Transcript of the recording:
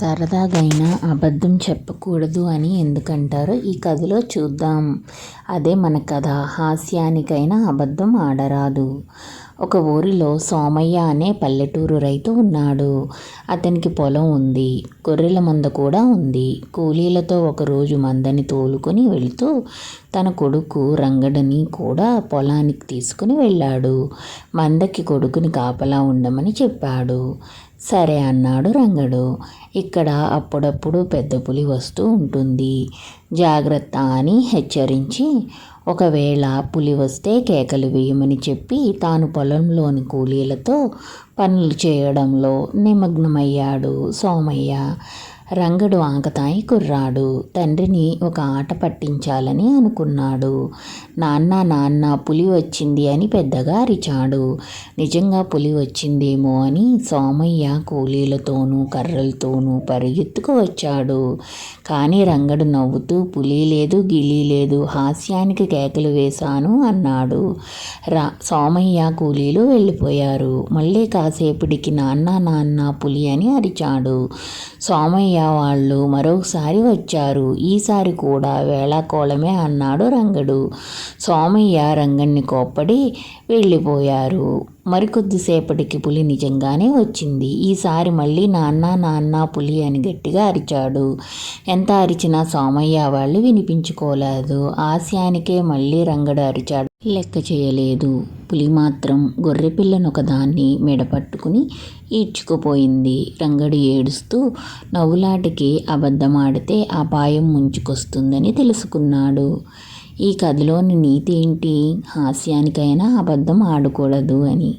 సరదాగైనా అబద్ధం చెప్పకూడదు అని ఎందుకంటారో ఈ కథలో చూద్దాం. అదే మన కథ. హాస్యానికైనా అబద్ధం ఆడరాదు. ఒక ఊరిలో సోమయ్య అనే పల్లెటూరు రైతు ఉన్నాడు. అతనికి పొలం ఉంది. గొర్రెల మంద కూడా ఉంది. కూలీలతో ఒకరోజు మందని తోలుకొని వెళుతూ తన కొడుకు రంగడని కూడా పొలానికి తీసుకుని వెళ్ళాడు. మందకి కొడుకుని కాపలా ఉండమని చెప్పాడు. సరే అన్నాడు రంగడు. ఇక్కడ అప్పుడప్పుడు పెద్ద పులి వస్తూ ఉంటుంది. జాగ్రత్త అని హెచ్చరించి ఒకవేళ పులి వస్తే కేకలు వేయమని చెప్పి తాను పొలంలోని కూలీలతో పనులు చేయడంలో నిమగ్నమయ్యాడు సోమయ్య. రంగడు ఆకతాయి కుర్రాడు. తండ్రిని ఒక ఆట పట్టించాలని అనుకున్నాడు. నాన్న నాన్న పులి వచ్చింది అని పెద్దగా అరిచాడు. నిజంగా పులి వచ్చిందేమో అని సోమయ్య కూలీలతోనూ కర్రలతోనూ పరిగెత్తుకు వచ్చాడు. కానీ రంగడు నవ్వుతూ పులి లేదు గిలి లేదు హాస్యానికి కేకలు వేశాను అన్నాడు. రా సోమయ్య కూలీలు వెళ్ళిపోయారు. మళ్ళీ కాసేపటికి నాన్న నాన్న పులి అని అరిచాడు. సోమయ్య వాళ్ళు మరొకసారి వచ్చారు. ఈసారి కూడా వేళాకోళమే అన్నాడు రంగడు. సోమయ్య రంగణ్ణి కోప్పడి వెళ్ళిపోయారు. మరికొద్దిసేపటికి పులి నిజంగానే వచ్చింది. ఈసారి మళ్ళీ నాన్న నాన్న పులి అని గట్టిగా అరిచాడు. ఎంత అరిచినా సోమయ్య వాళ్ళు వినిపించుకోలేదు. ఆశయానికే మళ్ళీ రంగడు అరిచాడు. లెక్క చేయలేదు. పులి మాత్రం గొర్రెపిల్లను ఒకదాన్ని మెడపట్టుకుని ఈడ్చుకుపోయింది. రంగడు ఏడుస్తూ నవ్వులాటికి అబద్ధమాడితే అపాయం ముంచుకొస్తుందని తెలుసుకున్నాడు. ఈ కథలోని నీతి ఏంటి? హాస్యానికైనా అబద్ధం ఆడకూడదు అని.